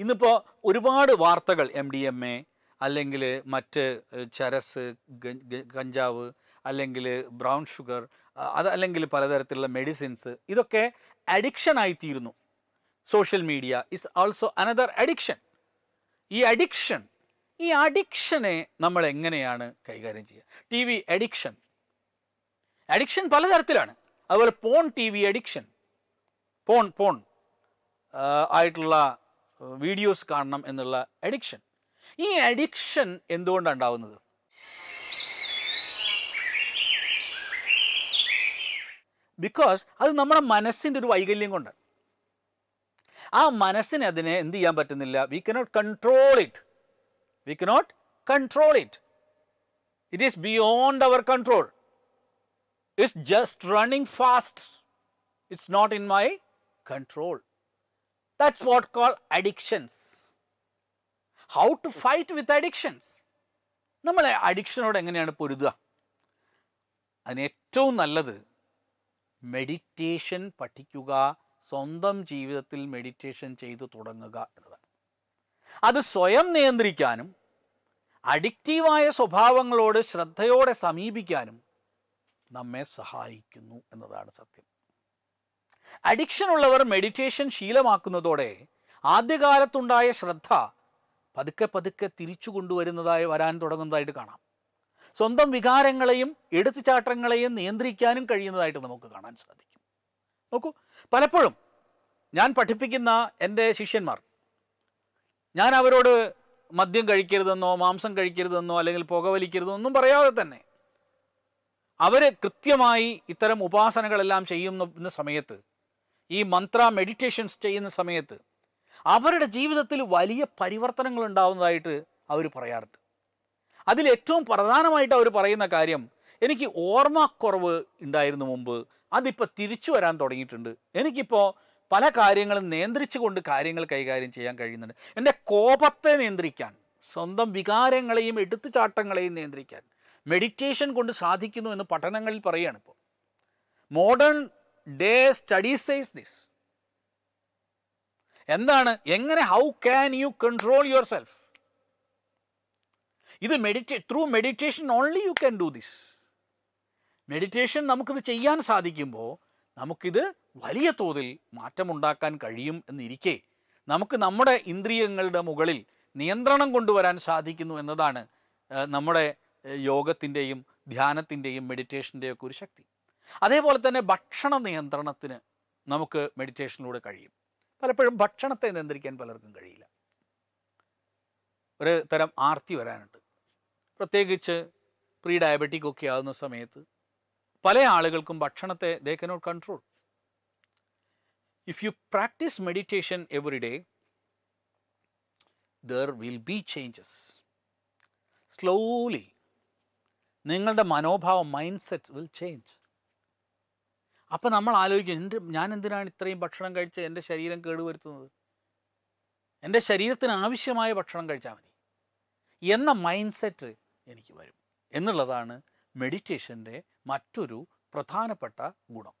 ഇന്നിപ്പോൾ ഒരുപാട് വാർത്തകൾ എം ഡി എം എ അല്ലെങ്കിൽ മറ്റ് ചരസ് കഞ്ചാവ് അല്ലെങ്കിൽ ബ്രൗൺ ഷുഗർ അത് അല്ലെങ്കിൽ പലതരത്തിലുള്ള മെഡിസിൻസ് ഇതൊക്കെ അഡിക്ഷൻ ആയിത്തീരുന്നു. Social media is also another addiction. ഈ അഡിക്ഷൻ ഈ അഡിക്ഷനെ നമ്മൾ എങ്ങനെയാണ് കൈകാര്യം ചെയ്യുക? T V addiction. അഡിക്ഷൻ പലതരത്തിലാണ്. അതുപോലെ porn T V addiction. Porn porn ആയിട്ടുള്ള വീഡിയോസ് കാണണം എന്നുള്ള അഡിക്ഷൻ ഈ അഡിക്ഷൻ എന്തുകൊണ്ടാണ് ഉണ്ടാവുന്നത്? ബിക്കോസ് അത് നമ്മുടെ മനസ്സിന്റെ ഒരു വൈകല്യം കൊണ്ട് ആ മനസ്സിനെ അതിനെ എന്ത് ചെയ്യാൻ പറ്റുന്നില്ല? We cannot control it we cannot control it it is beyond our control it's just running fast it's not in my control that's what called addictions. How to fight with addictions. നമ്മൾ അഡിക്ഷനോട് എങ്ങനെയാണ് പൊരുതുക അതിന് ഏറ്റവും നല്ലത് meditation പഠിക്കുക സ്വന്തം ജീവിതത്തിൽ meditation ചെയ്തു തുടങ്ങുക എന്നതാണ് അത് സ്വയം നിയന്ത്രിക്കാനും അഡിക്റ്റീവായ സ്വഭാവങ്ങളോട് ശ്രദ്ധയോടെ സമീപിക്കാനും നമ്മെ സഹായിക്കുന്നു എന്നതാണ് സത്യം അഡിക്ഷൻ ഉള്ളവർ മെഡിറ്റേഷൻ ശീലമാക്കുന്നതോടെ ആദ്യകാലത്തുണ്ടായ ശ്രദ്ധ പതുക്കെ പതുക്കെ തിരിച്ചു കൊണ്ടുവരുന്നതായി വരാൻ തുടങ്ങുന്നതായിട്ട് കാണാം. സ്വന്തം വികാരങ്ങളെയും എടുത്തുചാട്ടങ്ങളെയും നിയന്ത്രിക്കാനും കഴിയുന്നതായിട്ട് നമുക്ക് കാണാൻ സാധിക്കും. നോക്കൂ പലപ്പോഴും ഞാൻ പഠിപ്പിക്കുന്ന എന്റെ ശിഷ്യന്മാർ ഞാൻ അവരോട് മദ്യം കഴിക്കരുതെന്നോ മാംസം കഴിക്കരുതെന്നോ അല്ലെങ്കിൽ പുകവലിക്കരുതെന്നോ ഒന്നും പറയാതെ തന്നെ അവർ കൃത്യമായി ഇത്തരം ഉപാസനകളെല്ലാം ചെയ്യുന്ന സമയത്ത് ഈ മന്ത്ര മെഡിറ്റേഷൻസ് ചെയ്യുന്ന സമയത്ത് അവരുടെ ജീവിതത്തിൽ വലിയ പരിവർത്തനങ്ങൾ ഉണ്ടാവുന്നതായിട്ട് അവർ പറയാറുണ്ട്. അതിൽ ഏറ്റവും പ്രധാനമായിട്ട് അവർ പറയുന്ന കാര്യം എനിക്ക് ഓർമ്മക്കുറവ് ഉണ്ടായിരുന്നു മുമ്പ് അതിപ്പോൾ തിരിച്ചു വരാൻ തുടങ്ങിയിട്ടുണ്ട്. എനിക്കിപ്പോൾ പല കാര്യങ്ങളും നിയന്ത്രിച്ചുകൊണ്ട് കാര്യങ്ങൾ കൈകാര്യം ചെയ്യാൻ കഴിയുന്നുണ്ട്. എന്റെ കോപത്തെ നിയന്ത്രിക്കാൻ സ്വന്തം വികാരങ്ങളെയും എടുത്തുചാട്ടങ്ങളെയും നിയന്ത്രിക്കാൻ മെഡിറ്റേഷൻ കൊണ്ട് സാധിക്കുന്നു എന്ന് പഠനങ്ങളിൽ പറയുകയാണ് ഇപ്പോൾ modern day studies says this എന്താണ്? എങ്ങനെ? How can you control yourself ഇത് മെഡിറ്റേ through meditation only you can do this meditation നമുക്കിത് ചെയ്യാൻ സാധിക്കുമ്പോൾ നമുക്കിത് വലിയ തോതിൽ മാറ്റമുണ്ടാക്കാൻ കഴിയും എന്നിരിക്കെ നമുക്ക് നമ്മുടെ ഇന്ദ്രിയങ്ങളുടെ മുകളിൽ നിയന്ത്രണം കൊണ്ടുവരാൻ സാധിക്കുന്നു എന്നതാണ് നമ്മുടെ യോഗത്തിന്റെയും ധ്യാനത്തിന്റെയും മെഡിറ്റേഷന്റെയൊക്കെ ഒരു ശക്തി. അതേപോലെ തന്നെ ഭക്ഷണ നിയന്ത്രണത്തിന് നമുക്ക് മെഡിറ്റേഷനിലൂടെ കഴിയും. പലപ്പോഴും ഭക്ഷണത്തെ നിയന്ത്രിക്കാൻ പലർക്കും കഴിയില്ല. ഒരു തരം ആർത്തി വരാനുണ്ട്. പ്രത്യേകിച്ച് പ്രീ ഡയബറ്റിക് ഒക്കെ ആകുന്ന സമയത്ത് പല ആളുകൾക്കും ഭക്ഷണത്തെ ദേ control if you practice meditation every day there will be changes slowly നിങ്ങളുടെ മനോഭാവം മൈൻഡ് സെറ്റ് വിൽ ചേഞ്ച് അപ്പം നമ്മൾ ആലോചിക്കും എന്റെ ഞാൻ എന്തിനാണ് ഇത്രയും ഭക്ഷണം കഴിച്ച് എന്റെ ശരീരം കേടുവരുത്തുന്നത്? എന്റെ ശരീരത്തിന് ആവശ്യമായ ഭക്ഷണം കഴിച്ചാൽ മതി. എന്ന മൈൻഡ് സെറ്റ് എനിക്ക് വരും. എന്നുള്ളതാണ് മെഡിറ്റേഷന്റെ മറ്റൊരു പ്രധാനപ്പെട്ട ഗുണം.